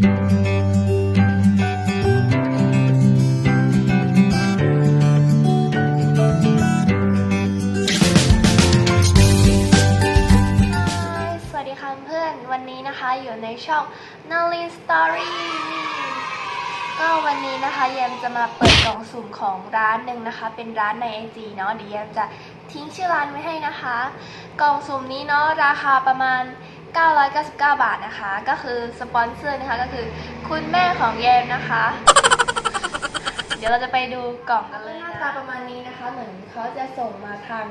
สวัสดีค่ะเพื่อนวันนี้นะคะอยู่ในช่อง n a l i n Story ก็วันนี้นะคะแยมจะมาเปิดกล่องสุ่มของร้านหนึ่งนะคะ เป็นร้านใน IG เนาะเดี๋ยวแยมจะทิ้งชื่อร้านไว้ให้นะคะ กล่องสุ่มนี้เนาะราคาประมาณ 999 บาทนะคะ ก็คือสปอนเซอร์นะคะก็คือคุณแม่ของแยมนะคะ เดี๋ยวเราจะไปดูกล่องกันเลยหน้าตาประมาณนี้นะคะ เหมือนเขาจะส่งมาทาง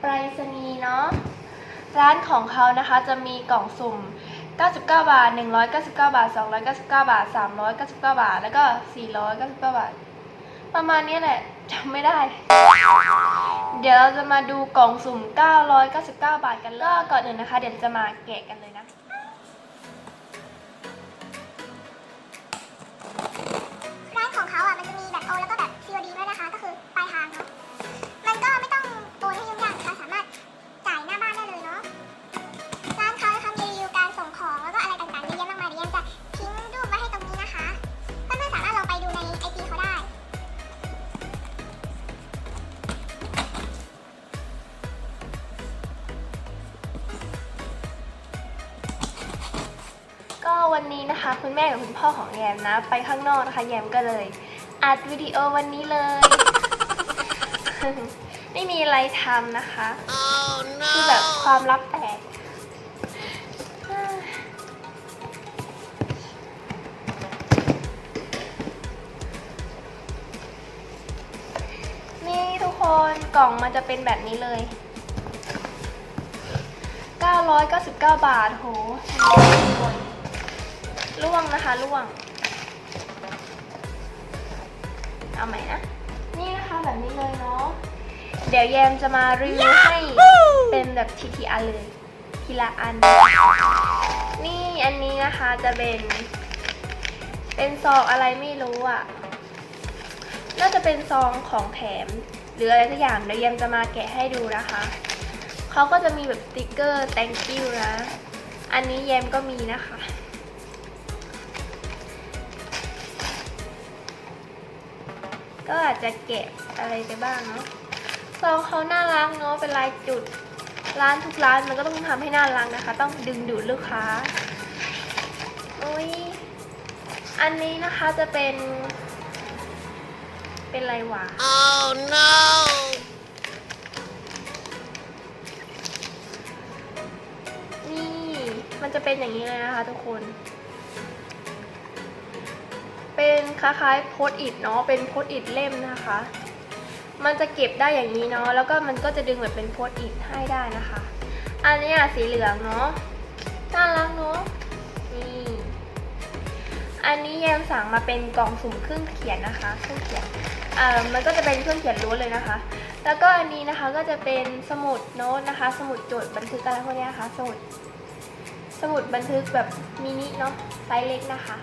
ไปรษณีย์เนาะร้านของเขานะคะจะมีกล่องสุ่ม 99 บาท 199 บาท 299 บาท 399 บาท แล้วก็ 499 บาท ประมาณนี้แหละ จำไม่ได้ เดี๋ยวเราจะมาดูกล่องสุ่ม 999 บาทกันเลยก็ก่อนอื่นนะคะ เดี๋ยวจะมาแกะกันเลยนะร้านของเขาอะมันจะมี วันนี้นะคะ คุณแม่กับคุณพ่อของแยมนะ ไปข้างนอกนะคะ แยมก็เลยอัดวิดีโอวันนี้เลย ไม่มีอะไรทำนะคะคือแบบความลับแตกนี่ทุกคนกล่องมันจะเป็นแบบนี้เลย 999 บาทโห ล่วงนะคะล่วง เอาใหม่นะ นี่นะคะแบบนี้เลยเนาะ เดี๋ยวแยมจะมารีวิวให้เป็นแบบทีทีอันเลยทีละอัน นี่อันนี้นะคะจะเป็น เป็นซองอะไรไม่รู้อะ น่าจะเป็นซองของแถม หรืออะไรสักอย่างเดี๋ยวแยมจะมาแกะให้ดูนะคะเขาก็จะมีแบบสติกเกอร์ thank you นะ อันนี้แยมก็มีนะคะ ก็อาจจะแกะอะไรไปบ้างเนาะซองเขาน่ารักเนาะเป็นลายจุดร้านทุกร้านมันก็ต้องทำให้น่ารักนะคะ ต้องดึงดูดลูกค้าโอ้ยอันนี้นะคะจะเป็น เป็นอะไรวะ Oh no! นี่มันจะเป็นอย่างนี้เลยนะคะทุกคน เป็นคล้ายๆโพสอิดเนาะเป็นโพสอิดเล่มนะคะ มันจะเก็บได้อย่างนี้เนาะแล้วก็มันก็จะดึงแบบเป็นโพสอิดให้ได้นะคะ อันนี้อะสีเหลืองเนาะน่ารักเนาะนี่อันนี้แยมสั่งมาเป็นกล่องสุ่มเครื่องเขียนนะคะเครื่องเขียนเอ่อมันก็จะเป็นเครื่องเขียนล้วนเลยนะคะ แล้วก็อันนี้นะคะก็จะเป็นสมุดโน้ตนะคะ สมุดจดบันทึกอะไรพวกนี้นะคะ สมุดสมุดบันทึกแบบมินิเนาะไซส์เล็กนะคะ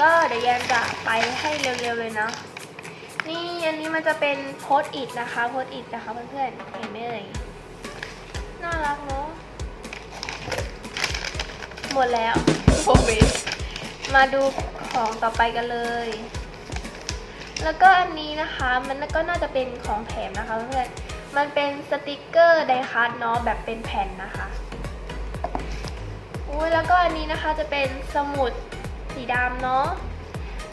ก็เดี๋ยวแยมจะไปให้เร็วๆเลยเนาะนี่อันนี้มันจะเป็นโพสต์อิทนะคะโพสต์อิทนะคะเพื่อนๆเห็นไหมเอ่ยน่ารักเนาะหมดแล้วโอเวมาดูของต่อไปกันเลย แล้วก็อันนี้นะคะมันก็น่าจะเป็นของแถมนะคะเพื่อนๆมันเป็นสติกเกอร์ไดคัทเนาะแบบเป็นแผ่นนะคะอุ้ยแล้วก็อันนี้นะคะจะเป็นสมุด สีดำเนาะ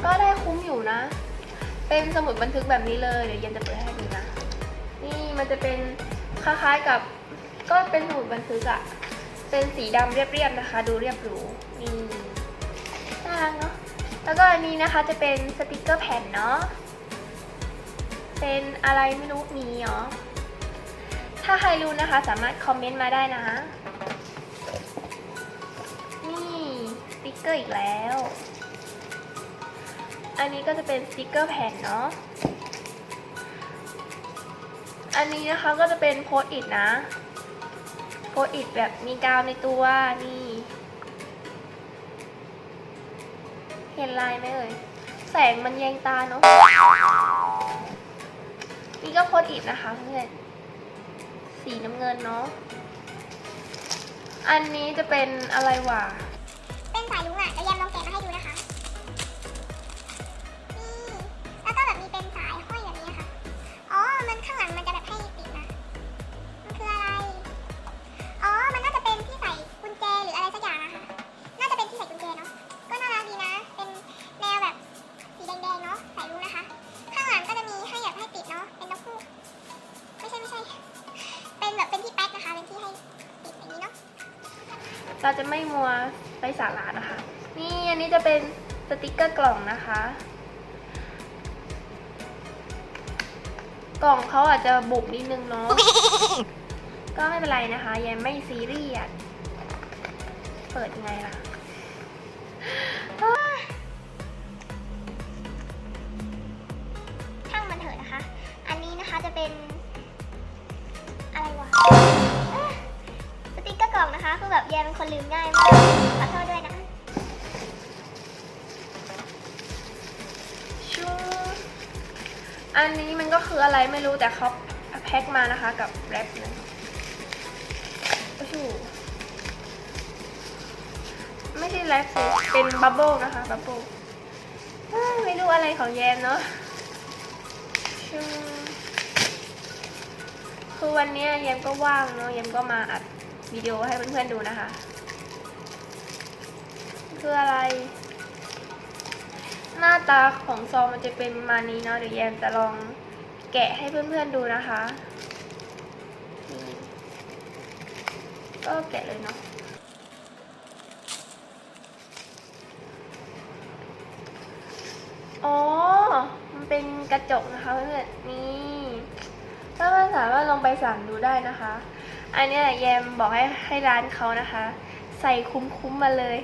ก็ได้คุ้มอยู่นะ เป็นสมุดบันทึกแบบนี้เลยเดี๋ยวเย็นจะเปิดให้ดูนะ นี่มันจะเป็นคล้ายๆกับ ก็เป็นสมุดบันทึกอะเป็นสีดำเรียบๆนะคะ ดูเรียบหรูนี่น่ารักเนาะแล้วก็อันนี้นะคะจะเป็นสติกเกอร์แผ่นเนาะเป็นอะไรไม่รู้มีเหรอถ้าใครรู้นะคะสามารถคอมเมนต์มาได้นะ กเกอร์อีกแล้ว อันนี้ก็จะเป็นสติกเกอร์แผ่นเนาะ อันนี้นะคะก็จะเป็นโพสต์อิทนะ โพสต์อิทแบบมีกาวในตัวนี่ เห็นลายไหมเอ่ย แสงมันแยงตาเนาะ นี่ก็โพสต์อิทนะคะเพื่อน สีน้ำเงินเนาะ อันนี้จะเป็นอะไรวะ ใ龙啊 เราจะไม่มัวไปสาระนะคะ นี่อันนี้จะเป็นสติกเกอร์กล่องนะคะ กล่องเขาอาจจะบุบนิดนึงเนาะก็ไม่เป็นไรนะคะ ยังไม่ซีเรียสเปิดยังไงล่ะ ออะไรไม่รู้แต่เขาแพ็คมานะคะกับแรปนะโอ้โหไม่ใช่แรปสิเป็นบับเบิลนะคะบับเบิลไม่รู้อะไรของแยมเนาะคือวันนี้แยมก็ว่างเนาะแยมก็มาอัดวิดีโอให้เพื่อนๆดูนะคะ คืออะไร หน้าตาของซองมันจะเป็นมานี้เนาะเดี๋ยวแยมจะลอง แกะให้เพื่อนๆดูนะคะนี่ก็แกะเลยเนาะอ๋อ มันเป็นกระจกนะคะเพื่อนๆนี่ถ้าเพื่อนสามารถลองไปสั่งดูได้นะคะ อันเนี้ยแยมบอกให้ให้ร้านเขานะคะ ใส่คุ้มๆมาเลย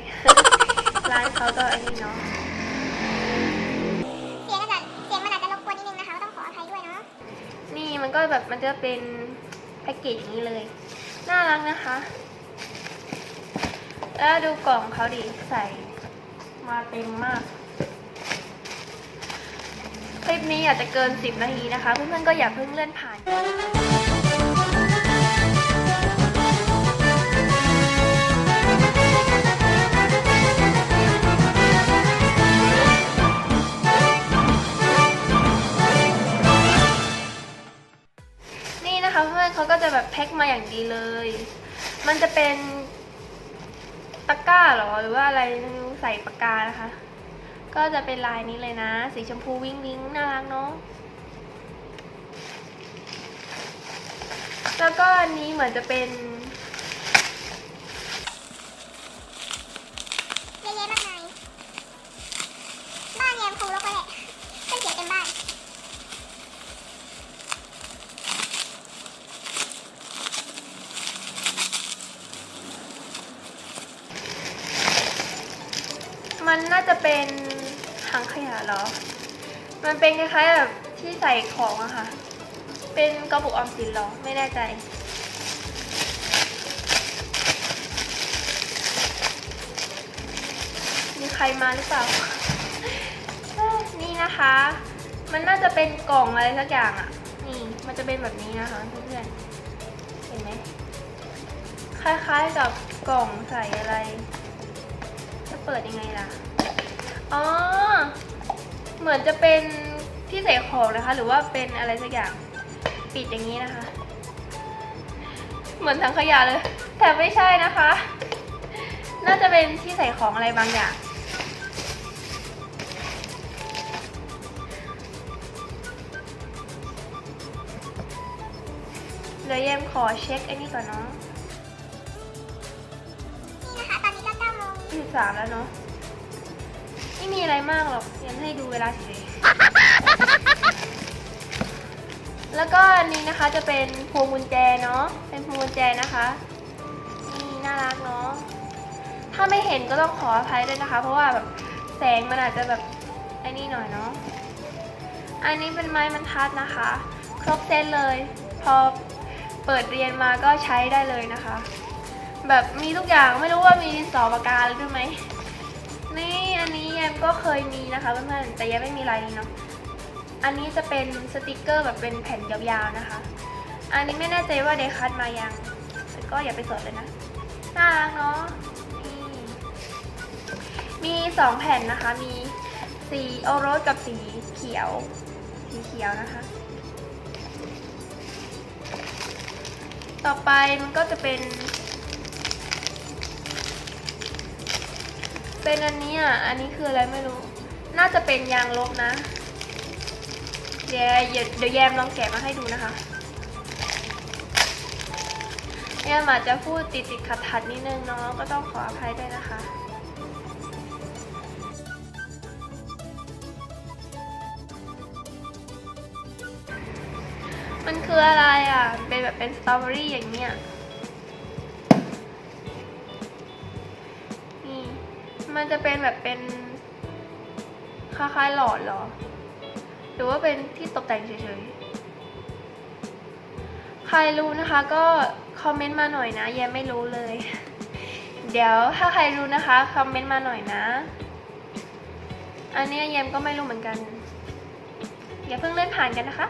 ร้านเขาก็อันนี้เนาะ มันก็แบบมันจะเป็นแพ็กเกจนี้เลย น่ารักนะคะ แล้วดูกล่องเขาดิใส่มาเต็มมาก คลิปนี้อาจจะเกิน 10 นาทีนะคะ เพื่อนๆก็อย่าเพิ่งเลื่อนผ่าน แบบแพ็คมาอย่างดีเลย มันจะเป็นตะกร้าหรอหรือว่าอะไรใส่ปากกานะคะ ก็จะเป็นลายนี้เลยนะ สีชมพูวิ้งวิ้งน่ารักเนาะแล้วก็อันนี้เหมือนจะเป็นเยอะแยะมากมายบ้านแยมคงรกไปแหละเส้นเขียวเต็มบ้าน มันน่าจะเป็นถังขยะเหรอ มันเป็นคล้ายๆแบบที่ใส่ของอะค่ะ เป็นกระปุกออมสินเหรอ ไม่แน่ใจ มีใครมาหรือเปล่า นี่นะคะ มันน่าจะเป็นกล่องอะไรสักอย่างอะนี่ มันจะเป็นแบบนี้นะคะเพื่อนๆ เห็นไหม คล้ายๆกับกล่องใส่อะไร เปิดยังไงล่ะ อ๋อ เหมือนจะเป็นที่ใส่ของนะคะ หรือว่าเป็นอะไรสักอย่าง ปิดอย่างนี้นะคะ เหมือนถังขยะเลย แต่ไม่ใช่นะคะ น่าจะเป็นที่ใส่ของอะไรบางอย่างเดี๋ยวเยมขอเช็คไอ้นี่ก่อนเนาะ สิบสามแล้วเนาะไม่มีอะไรมากหรอกเยมให้ดูเวลาเฉยแล้วก็อันนี้นะคะจะเป็นพวงกุญแจเนาะเป็นพวงกุญแจนะคะนี่น่ารักเนาะถ้าไม่เห็นก็ต้องขออภัยด้วยนะคะ เพราะว่าแบบแสงมันอาจจะแบบไอ้นี่หน่อยเนาะอันนี้เป็นไม้บรรทัดนะคะ ครบเซตเลย พอเปิดเรียนมาก็ใช้ได้เลยนะคะ แบบมีทุกอย่างไม่รู้ว่ามีดินสอปากกาด้วยไหมนี่อันนี้แยมก็เคยมีนะคะเพื่อนๆแต่ยังไม่มีลายนี้เนาะอันนี้จะเป็นสติกเกอร์แบบเป็นแผ่นยาวๆนะคะ อันนี้ไม่แน่ใจว่าเดคัตมายังแต่ก็อย่าไปสดเลยนะน่ารักเนาะนี่มีสองแผ่นนะคะ มีสีโอโรสกับสีเขียว สีเขียวนะคะ ต่อไปมันก็จะเป็น เป็นอันนี้อะ อันนี้คืออะไรไม่รู้ น่าจะเป็นยางลบนะเดี๋ยวเดี๋ยวแยมลองแกะมาให้ดูนะคะแยมอาจจะพูดติดติดขัดขัดนิดนึงเนาะก็ต้องขออภัยด้วยนะคะมันคืออะไรอะ เป็นแบบเป็นสตรอเบอรี่อย่างเนี้ย มันจะเป็นแบบเป็นคล้ายๆหลอดเหรอ หรือว่าเป็นที่ตกแต่งเฉยๆ ใครรู้นะคะก็คอมเมนต์มาหน่อยนะแยมไม่รู้เลย เดี๋ยวถ้าใครรู้นะคะคอมเมนต์มาหน่อยนะ อันนี้แยมก็ไม่รู้เหมือนกัน อย่าเพิ่งเล่นผ่านกันนะคะ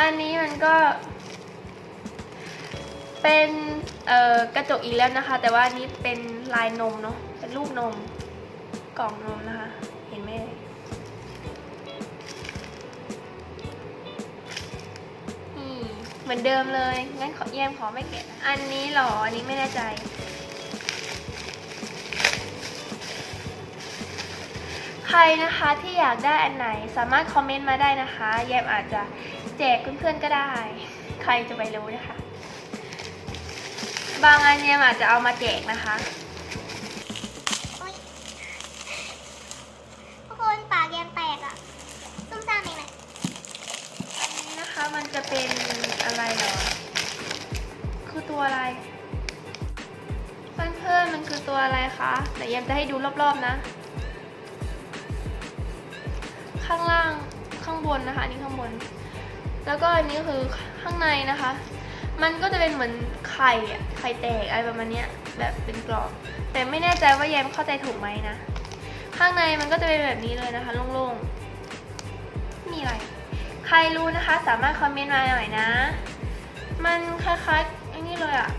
อันนี้มันก็ เป็นกระจกอีกแล้วนะคะ แต่ว่าอันนี้เป็นลายนมเนาะเป็นรูปนม กล่องนมนะคะ เห็นไหมเหมือนเดิมเลยงั้นขอแยมขอไม่แกะอันนี้หรออันนี้ไม่แน่ใจ ใครนะคะที่อยากได้อันไหนสามารถคอมเมนต์มาได้นะคะ แยมอาจจะแจกเพื่อนๆก็ได้ ใครจะไปรู้นะคะ บางอันแยมอาจจะเอามาแจกนะคะทุกคนปากแยมแตกอะซุ่มซ่ามเองแหละอันะคะมันจะเป็นอะไรหรอ คือตัวอะไรเพื่อนๆมันคือตัวอะไรคะเดี๋ยวแยมจะให้ดูรอบๆนะ ข้างล่างข้างบนนะคะอันนี้ข้างบน แล้วก็อันนี้คือข้างในนะคะ มันก็จะเป็นเหมือนไข่อะไข่แตกอะไรประมาณนี้แบบเป็นกรอบ แต่ไม่แน่ใจว่าแยมเข้าใจถูกไหมนะ ข้างในมันก็จะเป็นแบบนี้เลยนะคะโล่งๆมีอะไร ใครรู้นะคะ สามารถคอมเมนต์มาหน่อยนะ มันคล้ายๆไอ้นี่เลยอะ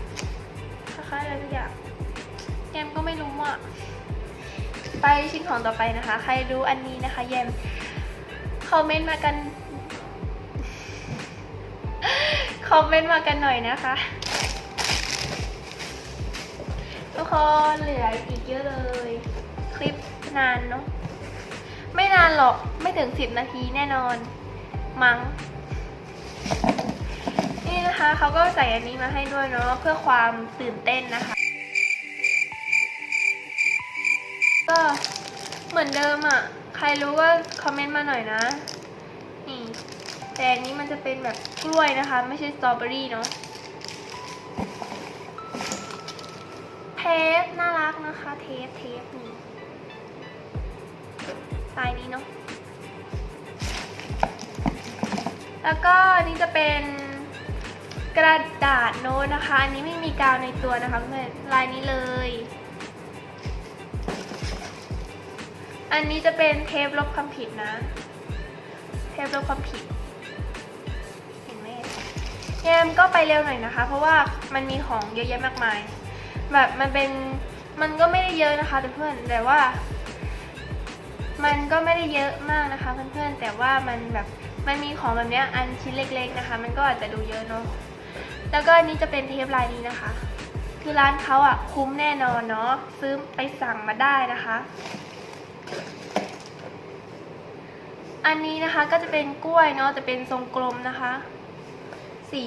คล้ายๆอะไรทุกอย่างแยมก็ไม่รู้อะไปชิ้นของต่อไปนะคะ ใครรู้อันนี้นะคะ แยม คอมเมนต์มากัน คอมเมนต์มากันหน่อยนะคะ ทุกคนเหลืออีกเยอะเลย คลิปนานเนาะ ไม่นานหรอก ไม่ถึงสิบนาทีแน่นอน มั้ง นี่นะคะ เขาก็ใส่อันนี้มาให้ด้วยเนาะ เพื่อความตื่นเต้นนะคะ ก็เหมือนเดิมอะ่ะ ใครรู้ก็คอมเมนต์มาหน่อยนะ นี่ แต่อันนี้มันจะเป็นแบบกล้วยนะคะ ไม่ใช่สตรอเบอรี่เนาะเทปน่ารักนะคะ เทปเทปนี่ลายนี้เนาะแล้วก็นนี้จะเป็นกระดาษโน้ตนะคะ อันนี้ไม่มีกาวในตัวนะคะเพื่อนลายนี้เลย อันนี้จะเป็นเทปลบความผิดนะ เทปลบความผิดเห็นไหมแยมก็ไปเร็วหน่อยนะคะ เพราะว่ามันมีของเยอะแยะมากมาย แบบมันเป็นมันก็ไม่ได้เยอะนะคะเพื่อนแต่ว่า มันก็ไม่ได้เยอะมากนะคะ เพื่อนๆแต่ว่ามันแบบมันมีของแบบเนี้ยอันชิ้นเล็ก ๆนะคะ มันก็อาจจะดูเยอะเนาะแล้วก็อันนี้จะเป็นเทปลายนี้นะคะ คือร้านเขาอะคุ้มแน่นอนเนาะซื้อไปสั่งมาได้นะคะ อันนี้นะคะก็จะเป็นกล้วยเนาะแต่เป็นทรงกลมนะคะ สี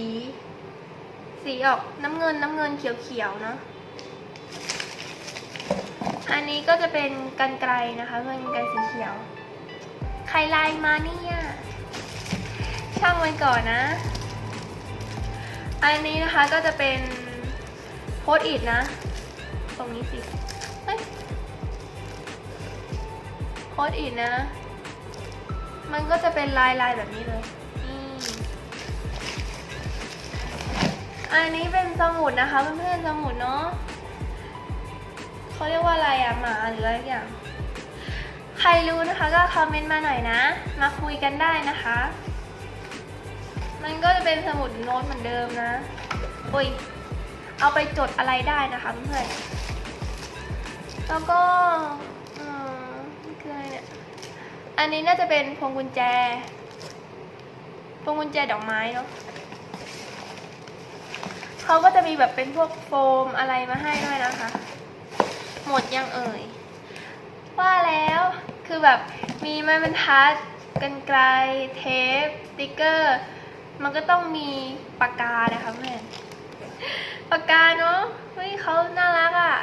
สีออกน้ำเงินน้ำเงินเขียวๆเนาะอันนี้ก็จะเป็นกันไกลนะคะเพื่อนกันไกลสีเขียว ใครไลน์มาเนี่ยช่างมันก่อนนะ อันนี้นะคะก็จะเป็นโพสอิดนะ ตรงนี้สิโพสอิดนะ มันก็จะเป็นลายลายแบบนี้เลย อันนี้เป็นสมุดนะคะเพื่อนๆสมุดเนาะเขาเรียกว่าอะไรอะหมาหรืออะไรอย่าง ใครรู้นะคะก็คอมเมนต์มาหน่อยนะ มาคุยกันได้นะคะ มันก็จะเป็นสมุดโน้ตเหมือนเดิมนะโอ้ยเอาไปจดอะไรได้นะคะเพื่อนๆแล้วก็อืมนี่คืออะไรเนี่ย อันนี้น่าจะเป็นพวงกุญแจ พวงกุญแจดอกไม้เนาะเขาก็จะมีแบบเป็นพวกโฟมอะไรมาให้ด้วยนะคะ หมดยังเอ่ย ว่าแล้วคือแบบมีไม้บรรทัดกันไกลเทปสติกเกอร์ มันก็ต้องมีปากกานะคะเพื่อนปากกาเนาะเฮ้ยเขาน่ารักอะ่ะ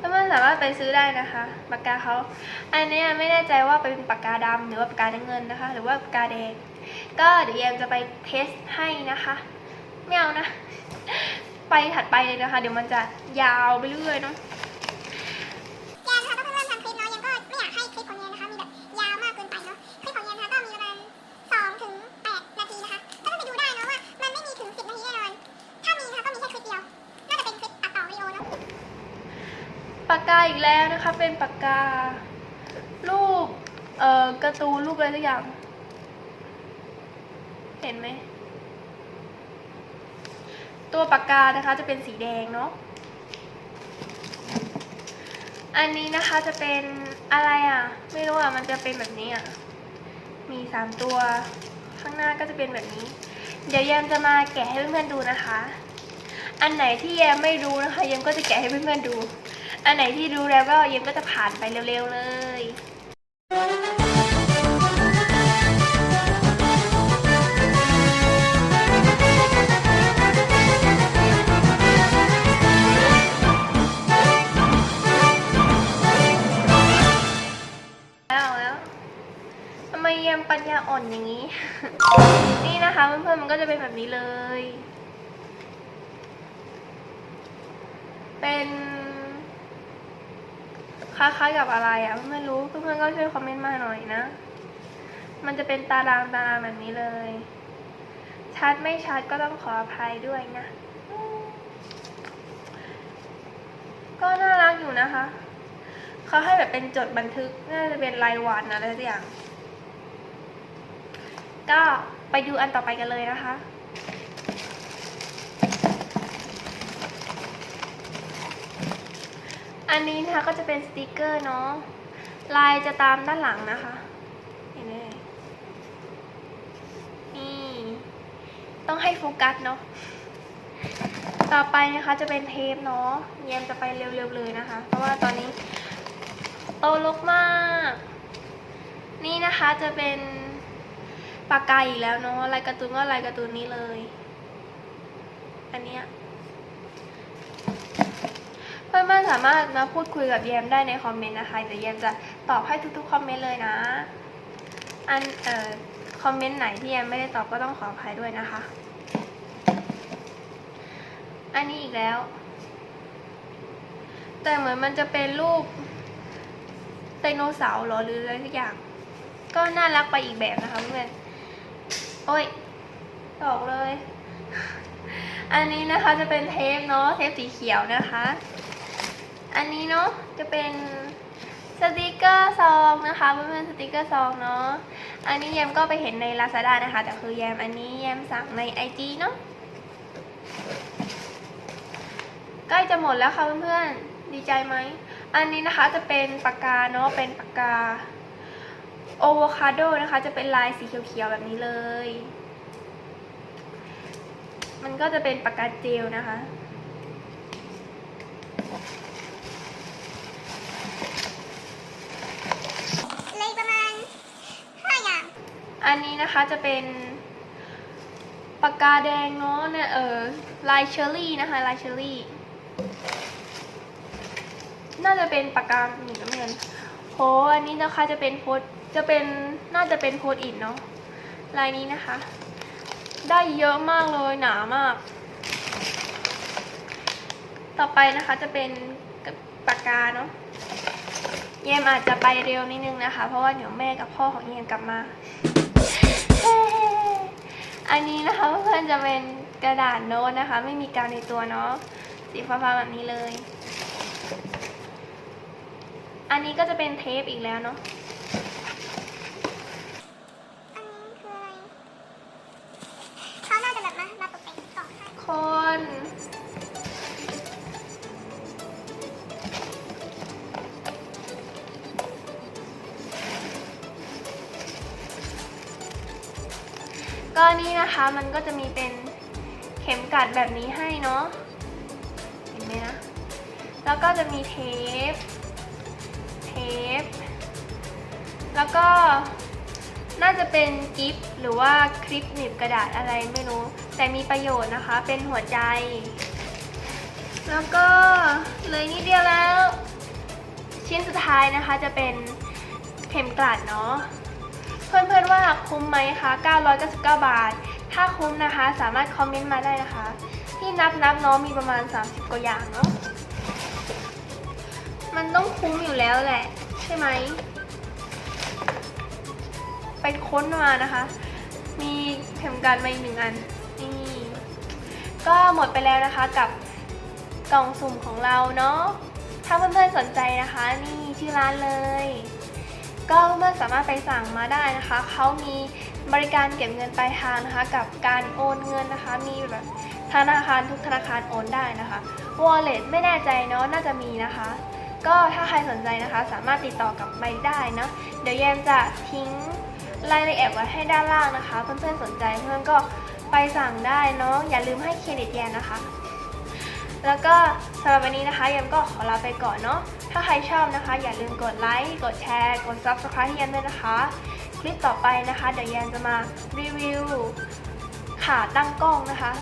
เพื่อนๆสามารถไปซื้อได้นะคะปากกาเขาอันเนี้ยไม่แน่ใจว่าเป็นปากกาดำหรือว่าปากกาน้ำเงินนะคะ หรือว่าปากกาแดง ก็เดี๋ยวเอ็มจะไปเทสให้นะคะไม่เอานะ ไปถัดไปเลยนะคะ เดี๋ยวมันจะยาวไปเรื่อยเนาะ กา รูป เอ่อการ์ตูนรูปอะไรสักอย่าง เห็นไหม ตัวปากกานะคะจะเป็นสีแดงเนาะ อันนี้นะคะจะเป็นอะไรอะ ไม่รู้อะ มันจะเป็นแบบนี้อะ มีสามตัว ข้างหน้าก็จะเป็นแบบนี้ เดี๋ยวแยมจะมาแกะให้เพื่อนๆดูนะคะ อันไหนที่แยมไม่รู้นะคะแยมก็จะแกะให้เพื่อนๆดู อันไหนที่รู้แล้วก็เยมก็จะผ่านไปเร็วๆเลยแล้วแล้วทำไมเยมปัญญาอ่อนอย่างนี้ นี่นะคะเพื่อนๆมันก็จะเป็นแบบนี้เลย เป็น คล้ายๆกับอะไรอะ่ะไม่รู้เพื่อนๆก็ช่วยคอมเมนต์มาหน่อยนะ มันจะเป็นตารางตารางแบบนี้เลย ชัดไม่ชัดก็ต้องขออภัยด้วยนะ ก็น่ารักอยู่นะคะเขาให้แบบเป็นจดบันทึกน่าจะเป็นรายวันอะไรสักอย่าง ก็ไปดูอันต่อไปกันเลยนะคะ อันนี้นะคะก็จะเป็นสติกเกอร์เนาะลายจะตามด้านหลังนะคะเห็นไหมนี่ต้องให้โฟกัสเนาะต่อไปนะคะจะเป็นเทปเนาะเยมจะไปเร็วๆเลยนะคะ เพราะว่าตอนนี้โตลกมาก นี่นะคะจะเป็นปากกาอีกแล้วเนาะลายการ์ตูนก็ลายการ์ตูนนี้เลย อันเนี้ย เพื่อนๆสามารถมาพูดคุยกับแยมได้ในคอมเมนต์นะคะเดี๋ยวแยมจะตอบให้ทุกๆคอมเมนต์เลยนะ อันเอ่อคอมเมนต์ไหนที่แยมไม่ได้ตอบก็ต้องขออภัยด้วยนะคะ อันนี้อีกแล้ว แต่เหมือนมันจะเป็นรูปไดโนเสาร์หรอหรืออะไรสักอย่าง ก็น่ารักไปอีกแบบนะคะเพื่อนโอ้ยตอกเลยอันนี้นะคะจะเป็นเทปเนาะเทปสีเขียวนะคะ อันนี้เนาะจะเป็นสติกเกอร์ซองนะคะเพื่อนๆสติกเกอร์ซองเนาะอันนี้แยมก็ไปเห็นใน Lazada นะคะ แต่คือแยมอันนี้แยมสั่งใน IG เนาะใกล้จะหมดแล้วค่ะเพื่อนๆดีใจไหม อันนี้นะคะจะเป็นปากกาเนาะเป็นปากกาโอโวคาโดนะคะ จะเป็นลายสีเขียวๆแบบนี้เลย มันก็จะเป็นปากกาเจลนะคะ เลยประมาณห้าอย่าง อันนี้นะคะจะเป็นปากกาแดงเนาะเนี่ยเออลายเชอร์รี่นะคะลายเชอร์รี่ น่าจะเป็นปากกาหนีน้ำเงินโหอันนี้นะคะจะเป็นโพสจะเป็นน่าจะเป็นโพสอินเนาะลายนี้นะคะ ได้เยอะมากเลยหนามาก ต่อไปนะคะจะเป็นปากกาเนาะเยมอาจจะไปเร็วนิดนึงนะคะ เพราะว่าเดี๋ยวแม่กับพ่อของเยมกลับมา นนี้นะคะเพื่อนจะเป็นกระดาษโน้ตนะคะ ไม่มีกาวในตัวเนาะสีฟ้าๆแบบนี้เลย อันนี้ก็จะเป็นเทปอีกแล้วเนาะ มันก็จะมีเป็นเข็มกัดแบบนี้ให้เนาะเห็นไหมนะ แล้วก็จะมีเทป เทป แล้วก็น่าจะเป็นกิฟต์หรือว่าคลิปหนีบกระดาษอะไรไม่รู้ แต่มีประโยชน์นะคะ เป็นหัวใจ แล้วก็เลยนิดเดียวแล้ว ชิ้นสุดท้ายนะคะจะเป็นเข็มกลัดเนาะเพื่อนๆว่าคุ้มไหมคะ 999 บาท ถ้าคุ้มนะคะ สามารถคอมเมนต์มาได้นะคะที่นับนับๆเนาะมีประมาณ 30กว่าอย่างเนาะมันต้องคุ้มอยู่แล้วแหละ ใช่ไหม ไปค้นมานะคะ มีเข็มกลัดมาอีกหนึ่งอันนี่ก็หมดไปแล้วนะคะกับกล่องสุ่มของเราเนาะถ้าเพื่อนๆสนใจนะคะ นี่ชื่อร้านเลย ก็เพื่อนสามารถไปสั่งมาได้นะคะ เขามีบริการเก็บเงินปลายทางนะคะ กับการโอนเงินนะคะ มีแบบธนาคารทุกธนาคารโอนได้นะคะ wallet ไม่แน่ใจเนาะน่าจะมีนะคะ ก็ถ้าใครสนใจนะคะ สามารถติดต่อกับไปได้เนาะเดี๋ยวแยมจะทิ้งรายละเอียดไว้ให้ด้านล่างนะคะ เพื่อนๆสนใจเพื่อนก็ไปสั่งได้เนาะอย่าลืมให้เครดิตแยมนะคะ แล้วก็สำหรับวันนี้นะคะยมก็ขอลาไปก่อนเนาะ ถ้าใครชอบนะคะ อย่าลืมกดไลค์ กดแชร์ กด subscribe ให้ยมด้วยนะคะ คลิปต่อไปนะคะ เดี๋ยวยมจะมารีวิวขาตั้งกล้องนะคะ